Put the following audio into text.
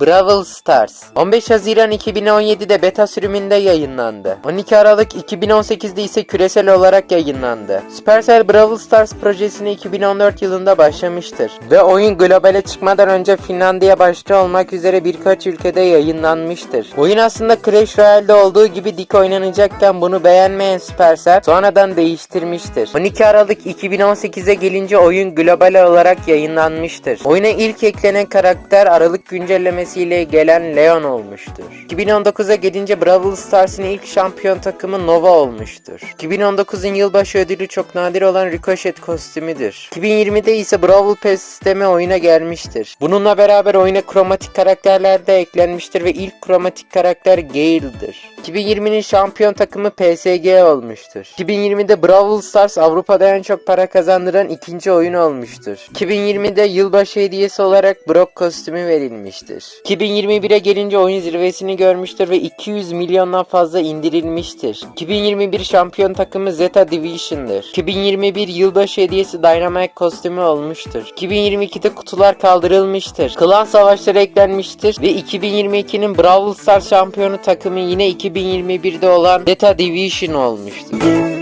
Brawl Stars 15 Haziran 2017'de beta sürümünde yayınlandı. 12 Aralık 2018'de ise küresel olarak yayınlandı. Supercell Brawl Stars projesini 2014 yılında başlamıştır. Ve oyun globale çıkmadan önce Finlandiya başta olmak üzere birkaç ülkede yayınlanmıştır. Oyun aslında Clash Royale'de olduğu gibi dik oynanacakken bunu beğenmeyen Supercell sonradan değiştirmiştir. 12 Aralık 2018'e gelince oyun global olarak yayınlanmıştır. Oyuna ilk eklenen karakter Aralık güncellemesiyle gelen Leon olmuştur. 2019'a gelince Brawl Stars'ın ilk şampiyon takımı Nova olmuştur. 2019'un yılbaşı ödülü çok nadir olan Ricochet kostümüdür. 2020'de ise Brawl Pass sistemi oyuna gelmiştir. Bununla beraber oyuna kromatik karakterler de eklenmiştir ve ilk kromatik karakter Gale'dır. 2020'nin şampiyon takımı PSG olmuştur. 2020'de Brawl Stars Avrupa'da en çok para kazandıran ikinci oyun olmuştur. 2020'de yılbaşı hediyesi olarak Brock kostümü verilmiştir. 2021'e gelince oyun zirvesini görmüştür ve 200 milyondan fazla indirilmiştir. 2021 şampiyon takımı Zeta Division'dır. 2021 yılbaşı hediyesi Dynamite kostümü olmuştur. 2022'de kutular kaldırılmıştır. Klan savaşları eklenmiştir ve 2022'nin Brawl Stars şampiyonu takımı yine 2021'de olan Zeta Division olmuştur.